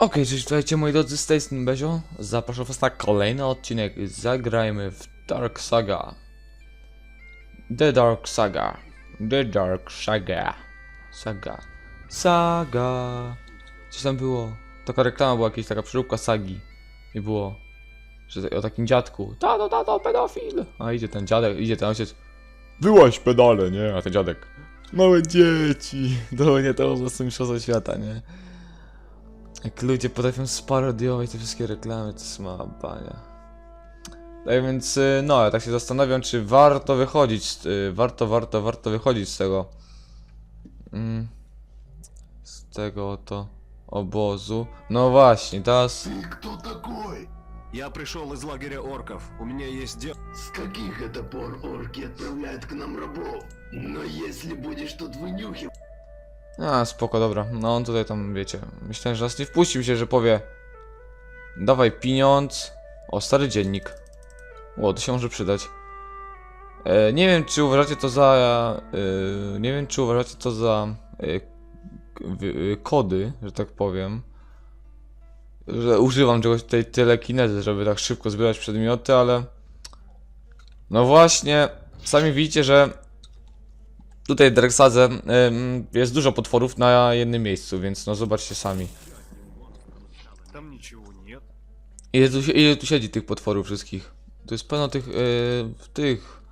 Okej, cześć, witajcie moi drodzy, z tej strony Bezio. Zapraszam was na kolejny odcinek. Zagrajmy w Dark Saga. The Dark Saga. The Dark Saga. Saga. Saga. Coś tam było? Taka reklama była jakaś, taka przeróbka sagi. I było, że o takim dziadku. Tato, tato, pedofil. A idzie ten dziadek, idzie ten ojciec. Wyłaś pedale, nie? A ten dziadek. Małe dzieci. To nie, to po prostu mistrzostwo świata, nie? Jak ludzie potrafią sparodiować te wszystkie reklamy, to jest mała bania. Tak więc, y, no, ja tak się zastanawiam, czy warto wychodzić, z- y, warto, warto, warto wychodzić z tego, mm, z tego oto obozu. No właśnie, teraz, Ты кто такой? Я пришел из лагеря орков. У меня есть дело. С каких это пор орки отправляют к нам рабов? Но если будешь тут вынюхивать... a spoko, dobra, no on tutaj tam, wiecie, myślałem, że nas nie wpuścił się, że powie, dawaj pieniądz, o, stary dziennik, o, to się może przydać. E, nie wiem, czy uważacie to za. E, nie wiem, czy uważacie to za. E, e, kody, że tak powiem. Że używam czegoś tej telekinezy, żeby tak szybko zbierać przedmioty, ale. No właśnie, sami widzicie, że. Tutaj w Drexadze jest dużo potworów na jednym miejscu, więc no zobaczcie sami. Ile tu, ile tu siedzi tych potworów wszystkich? To jest pełno tych, yy, tych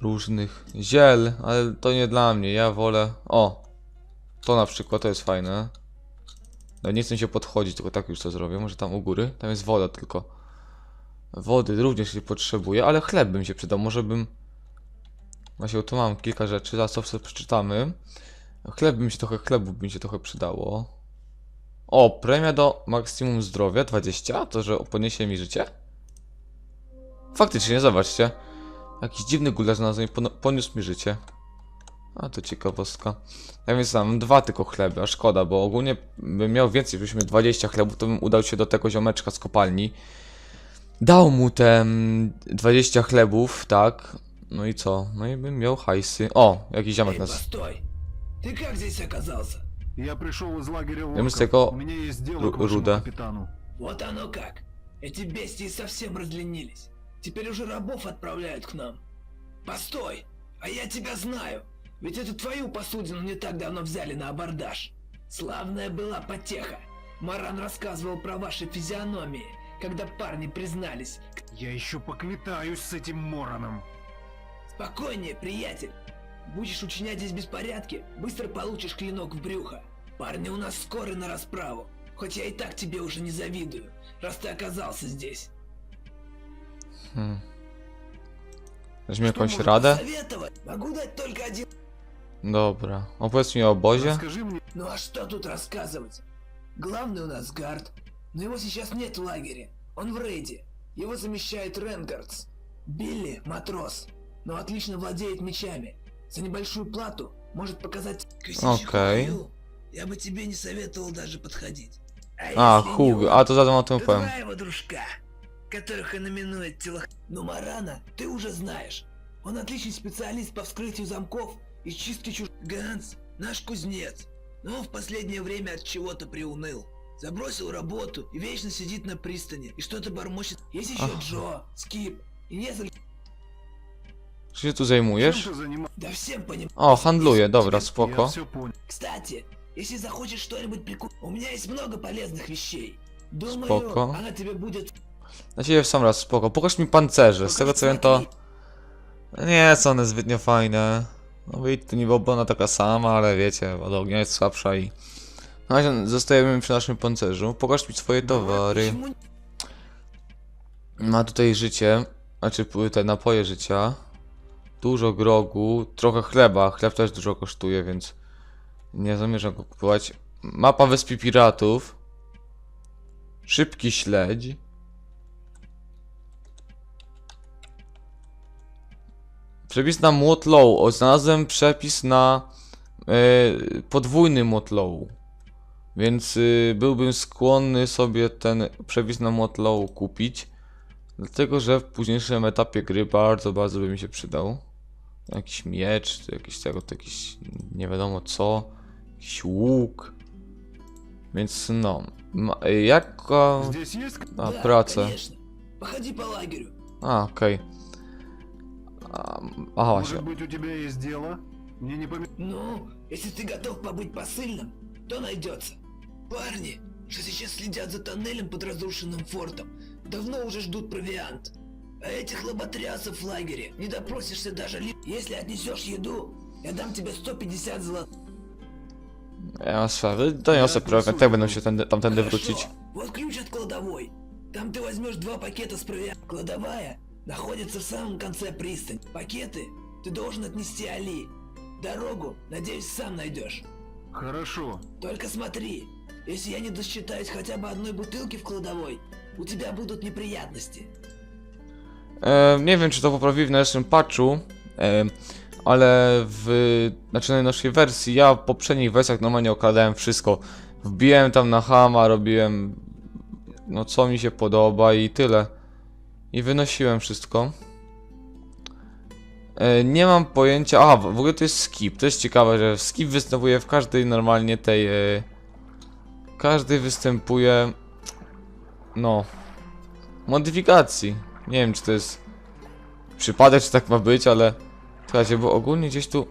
różnych ziel, ale to nie dla mnie, ja wolę... O! To na przykład, to jest fajne. No nie chcę się podchodzić, tylko tak już to zrobię, może tam u góry? Tam jest woda tylko. Wody również się potrzebuje, ale chleb bym się przydał, może bym... Właśnie tu mam kilka rzeczy, zaraz to sobie przeczytamy. Chleb bym się trochę, chlebu mi się trochę przydało. O, premia do maksimum zdrowia 20, to że podniesie mi życie? Faktycznie, zobaczcie. Jakiś dziwny gularz znalazłem i pon- poniósł mi życie. A to ciekawostka. Ja więc mam dwa tylko chleby, a szkoda, bo ogólnie bym miał więcej, byśmy 20 chlebów, to bym udał się do tego ziomeczka z kopalni. Dał mu te mm, 20 chlebów, tak. No i co? No i bym miał hajsy. O, jakiś ziomek Эй, nas. постой! Ты как здесь оказался? Я пришел из лагеря Я ко- У меня есть дело Ру- к вашему Руда. капитану. Вот оно как. Эти бестии совсем разленились. Теперь уже рабов отправляют к нам. Постой! А я тебя знаю! Ведь эту твою посудину не так давно взяли на абордаж. Славная была потеха. Маран рассказывал про ваши физиономии, когда парни признались. Я еще поквитаюсь с этим Мороном. Спокойнее, приятель. Будешь учинять здесь беспорядки, быстро получишь клинок в брюхо. Парни у нас скоро на расправу. Хоть я и так тебе уже не завидую, раз ты оказался здесь. Что jakąś может radę? Советовать могу дать только один. Opowiedz mi o obozie. Расскажи мне. Ну а что тут рассказывать? Главный у нас Гард, но его сейчас нет в лагере. Он в рейде. Его замещает Ренгардс. Билли – матрос, но отлично владеет мечами. За небольшую плату может показать косичку Окей. Хью. Я бы тебе не советовал даже подходить. To zatem o tym то powiem. два его дружка, которых он именует телох... Но Марана ты уже знаешь. Он отличный специалист по вскрытию замков и чистке чуж... Ганс, наш кузнец. Но он в последнее время от чего-то приуныл. Забросил работу и вечно сидит на пристани и что-то бормочет. Есть еще. Джо, Скип и несколько... Czy się tu Чем zajmujesz? ты занимаешься? Да всем понимаю. O, handluję, dobra, Я spoko. все понял. Кстати, если захочешь что-нибудь прикупить, у меня есть много полезных вещей. Думаю, Споко. она тебе будет... Na ciebie w sam raz, spoko. Pokaż mi pancerze. Z tego co wiem to... Nie są one zbytnio fajne. No wyjdzie to niby obrona taka sama, ale wiecie, woda ognia jest słabsza i... Na razie zostajemy przy naszym pancerzu. Pokaż mi swoje towary. Почему Ma tutaj życie, znaczy p- te napoje życia. Dużo grogu, trochę chleba. Chleb też dużo kosztuje, więc nie zamierzam go kupować. Mapa Wyspy Piratów. Szybki śledź. Przepis na młot low. O, znalazłem przepis na e, podwójny młot low. Więc y, byłbym skłonny sobie ten przepis na młot low kupić. Dlatego, że w późniejszym etapie gry bardzo, bardzo by mi się przydał. Jakiś miecz, czy jakiś tego, to jakiś nie wiadomo co. Jakiś łuk. Więc no. Ma, jaka... Здесь есть... A, Да, praca. конечно. Походи по лагерю. A, okej. A, Aha, właśnie. Может быть, у тебя есть дело? Мне не помешает. Ну, если ты готов побыть посыльным, то найдется. Парни, что сейчас следят за тоннелем под разрушенным фортом, давно уже ждут провиант. А этих лоботрясов в лагере не допросишься даже ли... Если отнесешь еду, я дам тебе 150 злот. Jasne, doniosę program, tak będą się tędy, tamtędy wrócić. Вот ключ от кладовой. Там ты возьмешь два пакета с провиантом. Кладовая находится в самом конце пристани. Пакеты ты должен отнести Али. Дорогу, надеюсь, сам найдешь. Хорошо. Только смотри, если я не досчитаюсь хотя бы одной бутылки в кладовой, у тебя будут неприятности. E, nie wiem, czy to poprawili w najnowszym patchu, e, ale w znaczy najnowszej wersji, ja w poprzednich wersjach normalnie okradałem wszystko. Wbiłem tam na hama, robiłem no co mi się podoba i tyle. I wynosiłem wszystko. E, nie mam pojęcia. Aha, w ogóle to jest skip. To jest ciekawe, że skip występuje w każdej normalnie tej. E, każdej występuje. No. Modyfikacji. Nie wiem, czy to jest przypadek, czy tak ma być, ale. Słuchajcie, bo ogólnie gdzieś tu.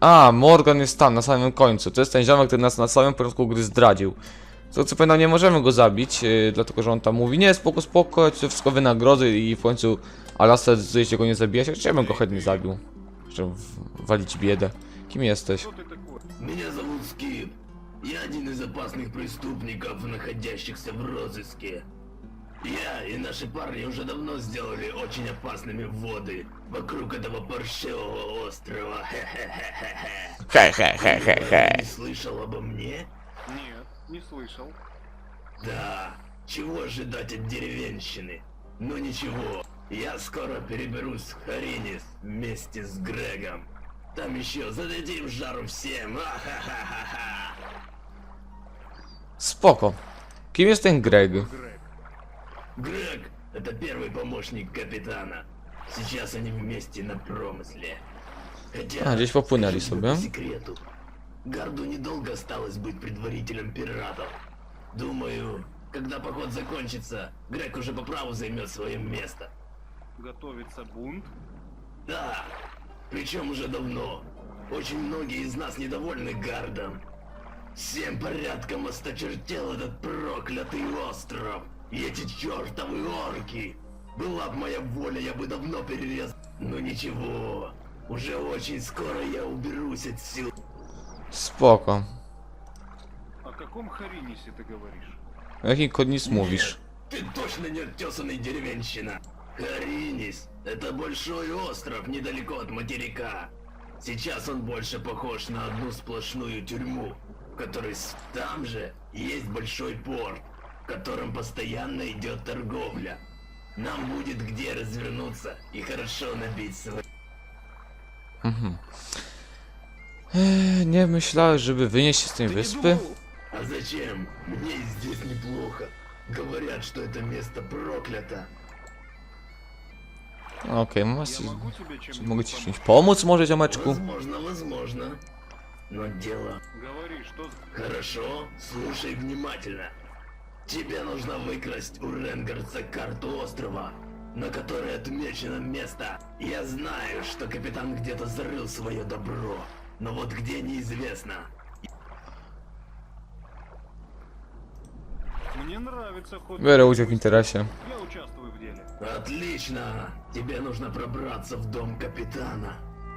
A, Morgan jest tam, na samym końcu. To jest ten ziomek, który nas na samym początku gry zdradził. To co pewno nie możemy go zabić, yy, dlatego że on tam mówi, nie, spoko, spoko, ja ci to wszystko wynagrodzę i w końcu Alastor decyduje się go nie zabijać, chociaż ja bym go chętnie zabił. Żeby w- walić biedę. Kim jesteś? Что ты такой? Меня зовут Скип. Я один из опасных преступников, находящихся в розыске. Я и наши парни уже давно сделали очень опасными воды вокруг этого паршивого острова. Хе-хе-хе-хе-хе. Хе-хе-хе-хе-хе. Не слышал обо мне? Нет, не слышал. Да, чего ожидать от деревенщины? Но ничего, я скоро переберусь в Харинис вместе с Грегом. Там еще зададим жару всем. Kim jest ten Greg? Грег. Это первый помощник капитана. Сейчас они вместе на промысле. Хотя, А, здесь себе. по секрету, Гарду недолго осталось быть предварителем пиратов. Думаю, когда поход закончится, Грег уже по праву займет свое место. Готовится бунт. Да, причем уже давно. Очень многие из нас недовольны Гардом. Всем порядком осточертел этот проклятый остров. И эти чертовы орки. Была бы моя воля, я бы давно перерезал. Но ничего, уже очень скоро я уберусь отсюда. Spoko. О каком Харинисе ты говоришь? Jakim kodnis mówisz? Ты точно не оттесанный деревенщина. Харинис — это большой остров недалеко от материка. Сейчас он больше похож на одну сплошную тюрьму, в которой с- там же есть большой порт, в котором постоянно идет торговля. Нам будет где развернуться и хорошо набить свой... Eee, nie myślałem, żeby wynieść się z tej wyspy. А зачем? Мне здесь неплохо. Говорят, что это место проклято. Okej, Я могу тебе чем-нибудь mogę ci помочь? czymś pomóc może, ziomeczku? Возможно, возможно. Но дело Говори, что... Хорошо, слушай внимательно. Тебе нужно выкрасть у Ренгардса карту острова, на которой отмечено место. Я знаю, что капитан где-то зарыл свое добро, но вот где неизвестно. Мне нравится ход... Udział w interesie. Я участвую в деле. Отлично! Тебе нужно пробраться в дом капитана.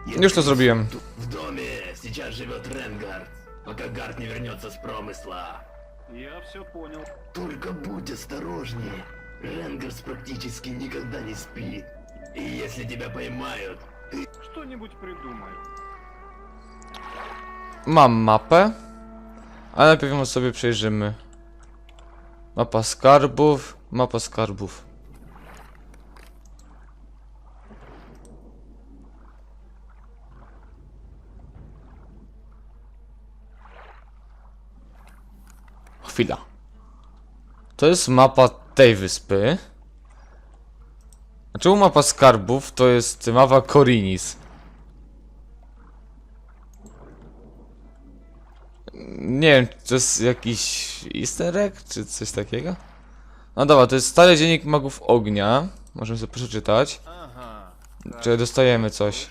Już to zrobiłem. В доме сейчас живет Ренгард, пока Гард не вернется с промысла. Я все понял. Только будь осторожнее. Ренгарс практически никогда не спит. И если тебя поймают, Что-нибудь придумаю. Mam mapę, ale najpierw ją sobie przejrzymy. Mapa skarbów, mapa skarbów. chwila. To jest mapa tej wyspy. A czemu mapa skarbów to jest mapa Korinis? Nie wiem, to jest jakiś easter egg, czy coś takiego? No dobra, to jest stary dziennik magów ognia. Możemy sobie przeczytać. Czy dostajemy coś?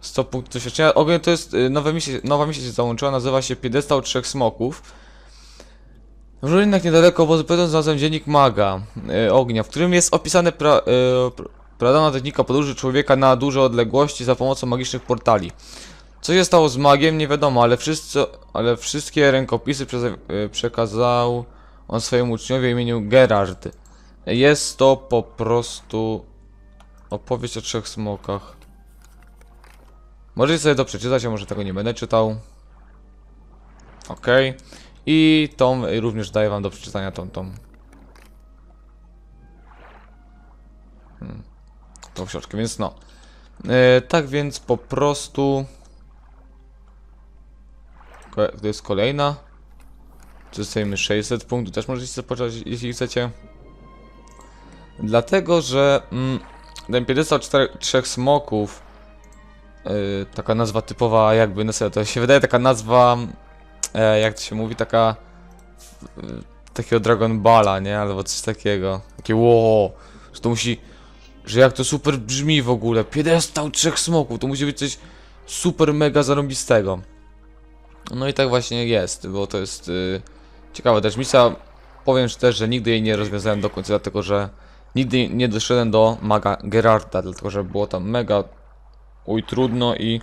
100 punktów doświadczenia. Ogień to jest y, nowe misje, nowa misja się załączyła, nazywa się Piedestał Trzech Smoków. W ruinach niedaleko obozu Pedon znalazłem dziennik maga y, ognia, w którym jest opisane pra, y, pr- pradawna technika podróży człowieka na duże odległości za pomocą magicznych portali. Co się stało z magiem, nie wiadomo, ale, wszyscy, ale wszystkie rękopisy y, przekazał on swojemu uczniowi imieniu Gerard. Jest to po prostu opowieść o trzech smokach. Możecie sobie to przeczytać, a może tego nie będę czytał. Okej. I tą również daję wam do przeczytania tą, tą. Hmm. Tą książkę, więc no. E, tak więc po prostu... To jest kolejna. Dostajemy 600 punktów, też możecie sobie poczytać, jeśli chcecie. Dlatego, że mm, ten piedestał trzech smoków Yy, taka nazwa typowa jakby, no sobie to się wydaje taka nazwa, e, jak to się mówi, taka yy, takiego Dragon Balla, nie? Albo coś takiego. Takie wow, że to musi, że jak to super brzmi w ogóle, piedestał trzech smoków, to musi być coś super mega zarąbistego. No i tak właśnie jest, bo to jest yy, ciekawe też misja, powiem też, że nigdy jej nie rozwiązałem do końca, dlatego że nigdy nie doszedłem do maga Gerarda, dlatego że było tam mega uj trudno i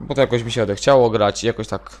bo to jakoś mi się odechciało grać i jakoś tak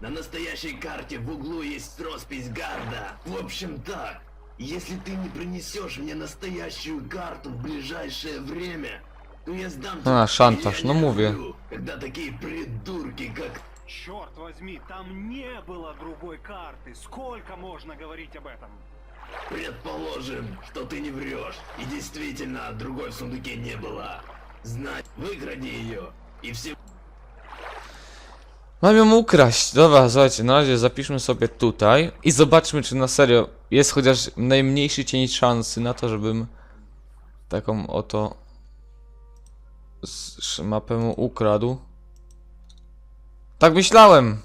На настоящей карте в углу есть роспись гарда. В общем так, если ты не принесешь мне настоящую карту в ближайшее время, то я сдам. А, шантаж, ну, муви. Когда такие придурки, как Черт возьми, там не было другой карты. Сколько можно говорить об этом? Предположим, что ты не врешь, и действительно другой в сундуке не было. Знать, выкради ее, и все Mam ją ukraść. Dobra, słuchajcie, na razie zapiszmy sobie tutaj i zobaczmy, czy na serio jest chociaż najmniejszy cień szansy na to, żebym taką oto mapę mu ukradł. Tak myślałem!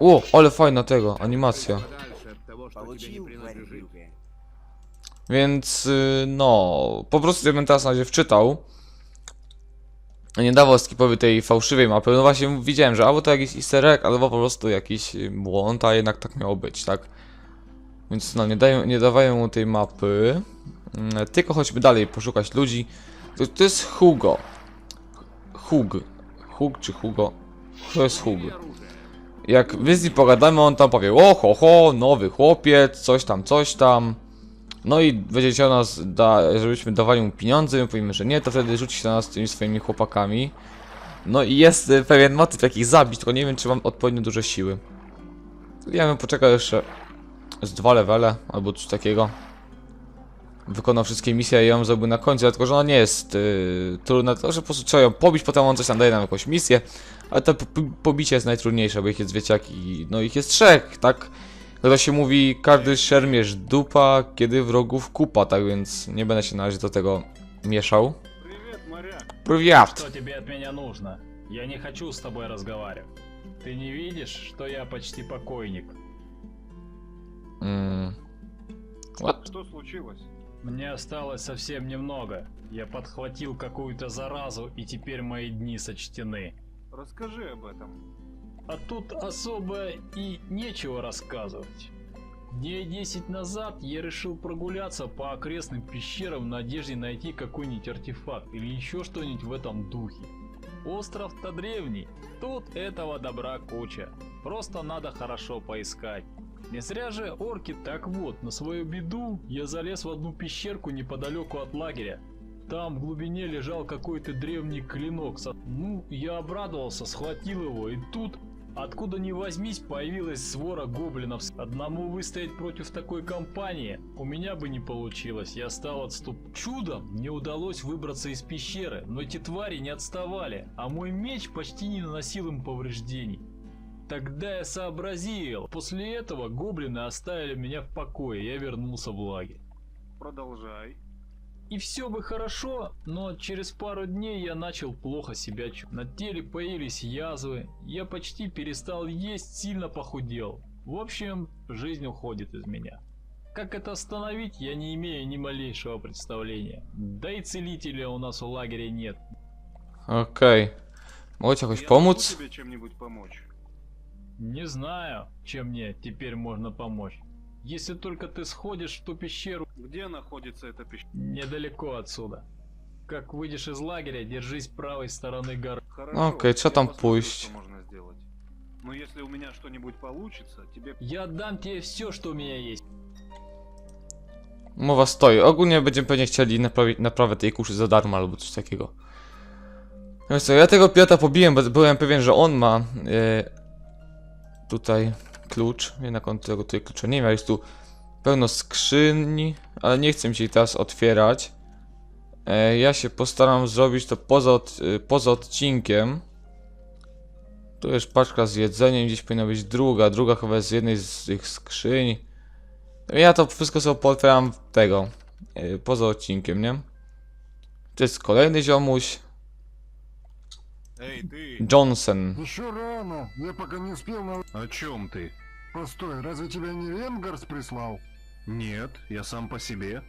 O, ale fajna tego, animacja. Więc, y, no, po prostu ja bym teraz na razie wczytał. Nie dawał skipowi tej fałszywej mapy. No właśnie widziałem, że albo to jakiś easter egg, albo po prostu jakiś błąd, a jednak tak miało być, tak? Więc no, nie, dają, nie dawają mu tej mapy. Mm, Tylko chodźmy dalej, poszukać ludzi. To, to jest Hugo. Hug. Hug czy Hugo? To jest Hug. Jak wy z nim pogadamy, on tam powie, o ho ho, nowy chłopiec, coś tam, coś tam. No i będzie chciał nas, da, żebyśmy dawali mu pieniądze, my powiemy, że nie, to wtedy rzuci się na nas tymi swoimi chłopakami. No i jest y, pewien motyw, jak ich zabić, tylko nie wiem, czy mam odpowiednio dużo siły. Ja bym poczekał jeszcze z dwa levele, albo coś takiego. Wykonał wszystkie misje i ją zrobił na końcu, dlatego że ona nie jest yy, trudna, to że po prostu trzeba ją pobić, potem on coś tam daje nam jakąś misję. Ale to po- po- pobicie jest najtrudniejsze, bo ich jest wieciaki, no ich jest trzech, tak? Jak to się mówi, każdy szermierz dupa, kiedy wrogów kupa, tak więc nie będę się na razie do tego mieszał. Привет! Что тебе от меня нужно? Я не хочу с тобой разговаривать. Ты не видишь, что я почти покойник? Mm. What? Что случилось? Мне осталось совсем немного. Я подхватил какую-то заразу, и теперь мои дни сочтены. Расскажи об этом. А тут особо и нечего рассказывать. Дней 10 назад я решил прогуляться по окрестным пещерам в надежде найти какой-нибудь артефакт или еще что-нибудь в этом духе. Остров-то древний, тут этого добра куча. Просто надо хорошо поискать. Не зря же орки так вот, на свою беду я залез в одну пещерку неподалеку от лагеря. Там в глубине лежал какой-то древний клинок. Ну, я обрадовался, схватил его, и тут Откуда ни возьмись, появилась свора гоблинов. Одному выстоять против такой компании у меня бы не получилось. Я стал отступ. Чудом мне удалось выбраться из пещеры, но эти твари не отставали, а мой меч почти не наносил им повреждений. Тогда я сообразил. После этого гоблины оставили меня в покое, я вернулся в лагерь. Продолжай. И все бы хорошо, но через пару дней я начал плохо себя чувствовать. На теле появились язвы, я почти перестал есть, сильно похудел. В общем, жизнь уходит из меня. Как это остановить, я не имею ни малейшего представления. Да и целителя у нас в лагере нет. Ci jakoś Я pomóc? могу тебе чем-нибудь помочь? Не знаю, чем мне теперь можно помочь. Если только ты сходишь в ту пещеру Где находится эта пещера? недалеко отсюда. Как выйдешь из лагеря, держись правой стороны горы. Хорошо. Окей, что там пусть? Что можно сделать. Но если у меня что-нибудь получится, тебе Я отдам тебе все, что у меня есть. Mowa stoi. Ogólnie będziemy pewnie chcieli naprawić naprawę tej kuszy za darmo albo coś takiego. Co, ja tego pirata pobiłem, bo byłem pewien, że on ma e, tutaj klucz. Jednak on tego tutaj klucza nie miał. Jest tu pełno skrzyni, ale nie chcę mi się ich teraz otwierać. E, ja się postaram zrobić to poza, od, e, poza odcinkiem. Tu jest paczka z jedzeniem, gdzieś powinna być druga. Druga chyba jest z jednej z tych skrzyń. Ja to wszystko sobie pootwieram tego, yy, poza odcinkiem, nie? To jest kolejny ziomuś, Эй, ты! Johnson. Еще рано, я пока не успел на... О чем ты? Постой, разве тебя не Венгарс прислал? Нет, я сам по себе.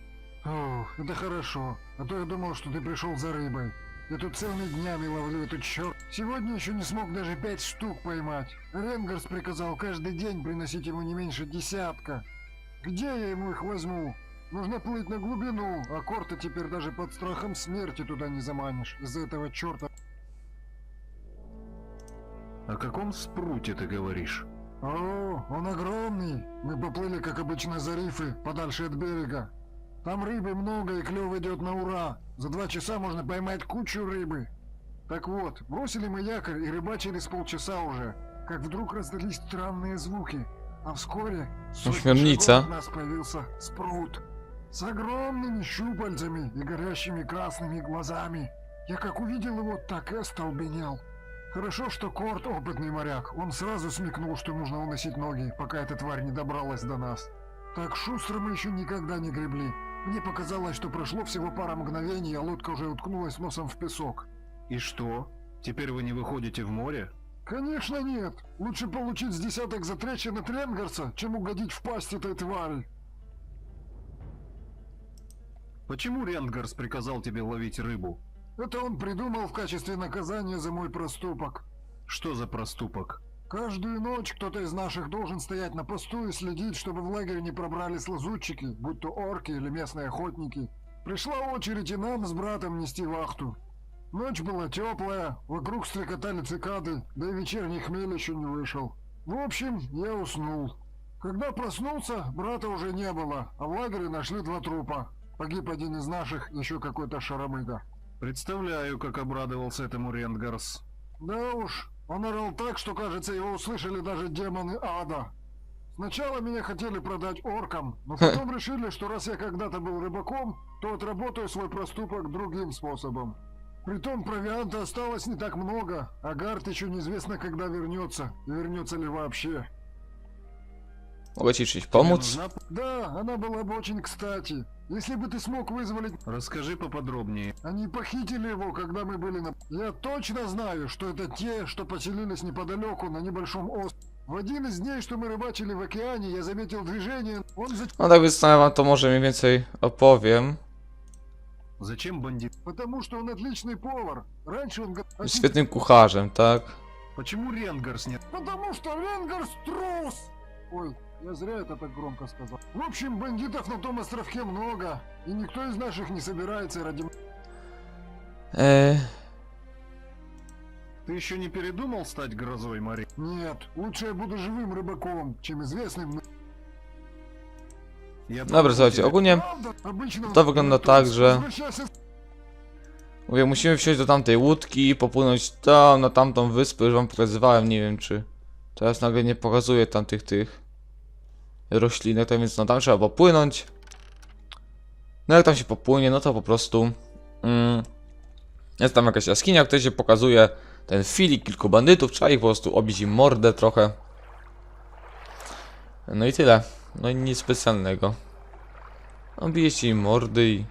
Ох, это хорошо, а то я думал, что ты пришел за рыбой. Я тут целыми днями ловлю эту черт. Сегодня еще не смог даже пять штук поймать. Ренгарс приказал каждый день приносить ему не меньше десятка. Где я ему их возьму? Нужно плыть на глубину, а Корта теперь даже под страхом смерти туда не заманишь. Из-за этого черта. О каком спруте ты говоришь? О, он огромный. Мы поплыли, как обычно, за рифы, подальше от берега. Там рыбы много и клев идет на ура. За два часа можно поймать кучу рыбы. Так вот, бросили мы якорь и рыбачили с полчаса уже, как вдруг раздались странные звуки. А вскоре сотни Оśmiornica. шагов от нас появился спрут. С огромными щупальцами и горящими красными глазами. Я как увидел его, так и остолбенел. Хорошо, что Корт опытный моряк. Он сразу смекнул, что нужно уносить ноги, пока эта тварь не добралась до нас. Так шустро мы еще никогда не гребли. Мне показалось, что прошло всего пара мгновений, а лодка уже уткнулась носом в песок. И что? Теперь вы не выходите в море? Конечно нет. Лучше получить с десяток затрещин от Ренгарса, чем угодить в пасть этой твари. Почему Ренгарс приказал тебе ловить рыбу? Это он придумал в качестве наказания за мой проступок. Что за проступок? Каждую ночь кто-то из наших должен стоять на посту и следить, чтобы в лагерь не пробрались лазутчики, будь то орки или местные охотники. Пришла очередь и нам с братом нести вахту. Ночь была теплая, вокруг стрекотали цикады, да и вечерний хмель еще не вышел. В общем, я уснул. Когда проснулся, брата уже не было, а в лагере нашли два трупа. Погиб один из наших, еще какой-то шаромыга. Представляю, как обрадовался этому Ренгарс. Да уж, он орал так, что, кажется, его услышали даже демоны ада. Сначала меня хотели продать оркам, но потом решили, что раз я когда-то был рыбаком, то отработаю свой проступок другим способом. Притом провианта осталось не так много, а Гард еще неизвестно, когда вернется, и вернется ли вообще. Mogę ci czymś Тебе pomóc? нужна п- Да, она была бы очень кстати. Если бы ты смог вызволить... Расскажи поподробнее. Они похитили его, когда мы были на... Я точно знаю, что это те, что поселились неподалеку на небольшом острове. В один из дней, что мы рыбачили в океане, я заметил движение. Он за... No tak więc wam to może mniej więcej opowiem. Зачем бандит? Потому что он отличный повар. Раньше он... Jest świetnym kucharzem, tak? Почему Ренгарс не... Потому что Ренгарс трус! Ой, я зря это так громко сказал. В общем, бандитов на том островке много. И никто из наших не собирается ради... Eee, Ты еще не передумал стать грозой морей? Нет, лучше я буду живым рыбаком, чем известным... Dobra, słuchajcie, ogólnie to wygląda tak, że mówię, musimy wsiąść do tamtej łódki i popłynąć tam, na tamtą wyspę, już wam pokazywałem, nie wiem czy Teraz nagle nie pokazuje tam tych, tych roślinek, tak więc no tam trzeba popłynąć. No jak tam się popłynie, no to po prostu mm, jest tam jakaś jaskinia, w której się pokazuje ten filik, kilku bandytów, trzeba ich po prostu obić im mordę trochę. No i tyle. No i nic specjalnego. Obijecie im mordy i...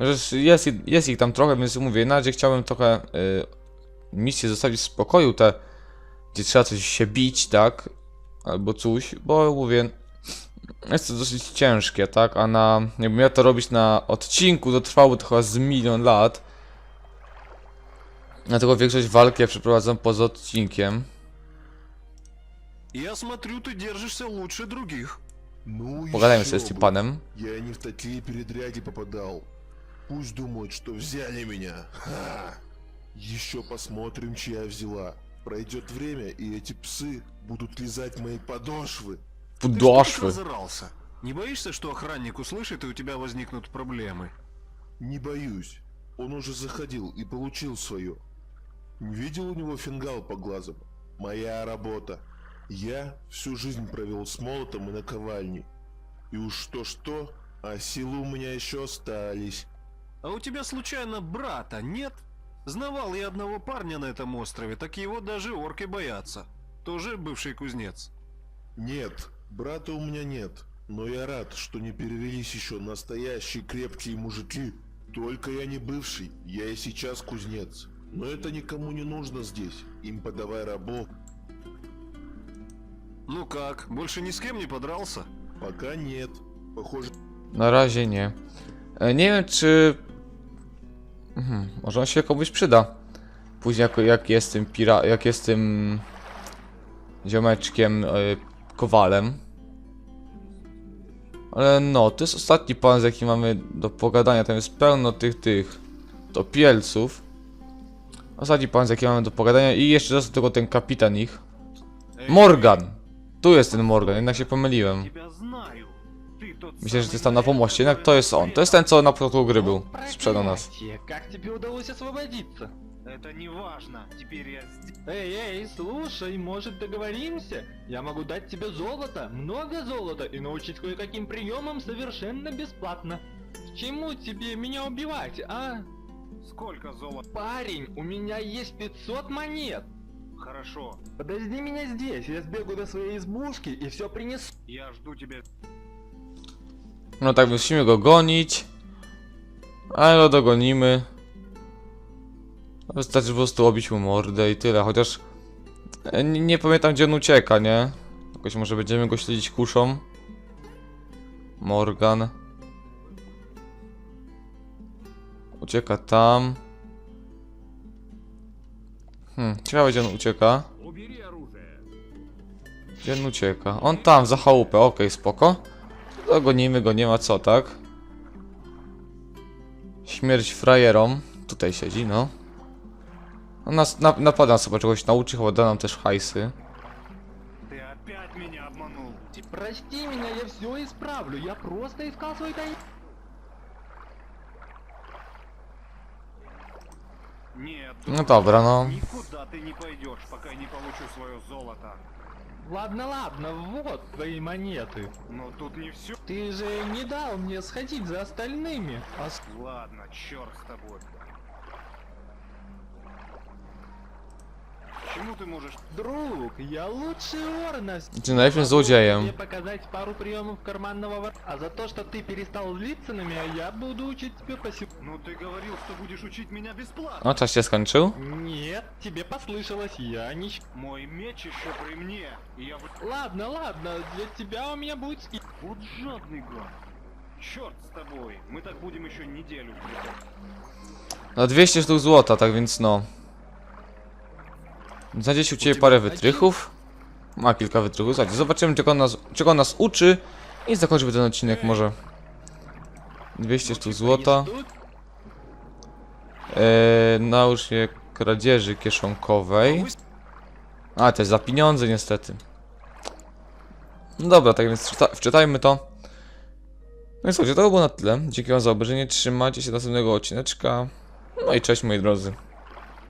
Rzecz jest, jest ich tam trochę, więc mówię, na razie chciałem trochę y, misję zostawić w spokoju, te, gdzie trzeba coś się bić, tak? Albo coś, bo mówię, jest to dosyć ciężkie, tak? A na, jakbym miał to robić na odcinku, to trwałoby to chyba z milion lat. Dlatego większość walki ja przeprowadzam poza odcinkiem. Я смотрю, ты держишься лучше других. Ну Погадаем еще с этим бы. паном. Я не в такие передряги попадал. Пусть думают, что взяли меня. Ха. Еще посмотрим, чья взяла. Пройдет время, и эти псы будут лизать мои подошвы. Что так Пудошвы. разорался? Не боишься, что охранник услышит и у тебя возникнут проблемы? Не боюсь. Он уже заходил и получил свое. Видел у него фингал по глазам? Моя работа. Я всю жизнь провел с молотом и наковальней. И уж что-что, а силы у меня еще остались. А у тебя случайно брата нет? Знавал я одного парня на этом острове, так его даже орки боятся. Тоже бывший кузнец. Нет, брата у меня нет. Но я рад, что не перевелись еще настоящие крепкие мужики. Только я не бывший, я и сейчас кузнец. Но это никому не нужно здесь. Им подавай рабов. Ну как, больше ни с кем не подрался? Пока нет. Похоже, Na razie nie. Nie wiem czy... Mhm, może on się komuś przyda. Później jak, jak jest tym pira... jak jest tym... Ziomeczkiem, e, kowalem. Ale no, to jest ostatni plan, z jakim mamy do pogadania. Tam jest pełno tych, tych topielców. Ostatni plan, z jakim mamy do pogadania i jeszcze został tylko ten kapitan ich. Morgan! Tu jest ten Morgan, jednak się pomyliłem. Myślę, że to jest tam na pomoście, jednak to jest on. To jest ten, co na początku gry był. Sprzedał nas. Jak ci udało się? Это не важно. Теперь я здесь. Эй, эй, слушай, может договоримся? Я могу дать тебе золото, много золота и научить кое-каким приемам совершенно бесплатно. К чему тебе меня убивать, а? Сколько золота? Парень, у меня есть 500 монет. Хорошо. Подожди меня здесь, я сбегу до своей избушки и все принесу. Я жду тебя. No tak, musimy go gonić. Ale go dogonimy. Wystarczy po prostu obić mu mordę i tyle, chociaż... e, Nie, nie pamiętam gdzie on ucieka, nie? Jakoś może będziemy go śledzić kuszą. Morgan. Ucieka tam. Hmm, ciekawe gdzie on ucieka. Gdzie on ucieka? On tam, za chałupę, okej, spoko. Dogonimy go, nie ma co, tak? Śmierć frajerom. Tutaj siedzi, no. Nas na, napada nas chyba czegoś nauczy, chyba da nam też hajsy. Ты опять меня обманул. Прости меня, я все исправлю, я просто искал свой тайник. Нет. No dobra, no. Никуда ты не пойдешь, пока я не получу свое золото. Ладно, ладно, вот твои монеты. Но тут не все. Ты же не дал мне сходить за остальными. А Ладно, черт с тобой. Почему ты можешь... Друг, я лучший вор на с- Ty najpierw Могу złodziejem. тебе показать пару приемов карманного вора. А за то, что ты перестал злиться на меня, я буду учить тебя по Ну ты говорил, что будешь учить меня бесплатно. No, czas się skończył. Нет, тебе послышалось, я не... Мой меч еще при мне. И я... Ладно, ладно, для тебя у меня будет ски... Вот жадный гад. Черт с тобой. Мы так будем еще неделю. Na 200 sztuk złota, tak więc no. Znajdzie się u ciebie parę wytrychów. Ma kilka wytrychów. Słuchajcie, zobaczymy czego nas, czego nas uczy. I zakończymy ten odcinek może. 200 sztuk złota. Eee, się kradzieży kieszonkowej. A, to jest za pieniądze niestety. No dobra, tak więc wczyta wczytajmy to. No i słuchajcie, to było na tyle. Dzięki wam za obejrzenie. Trzymajcie się do następnego odcineczka. No i cześć moi drodzy.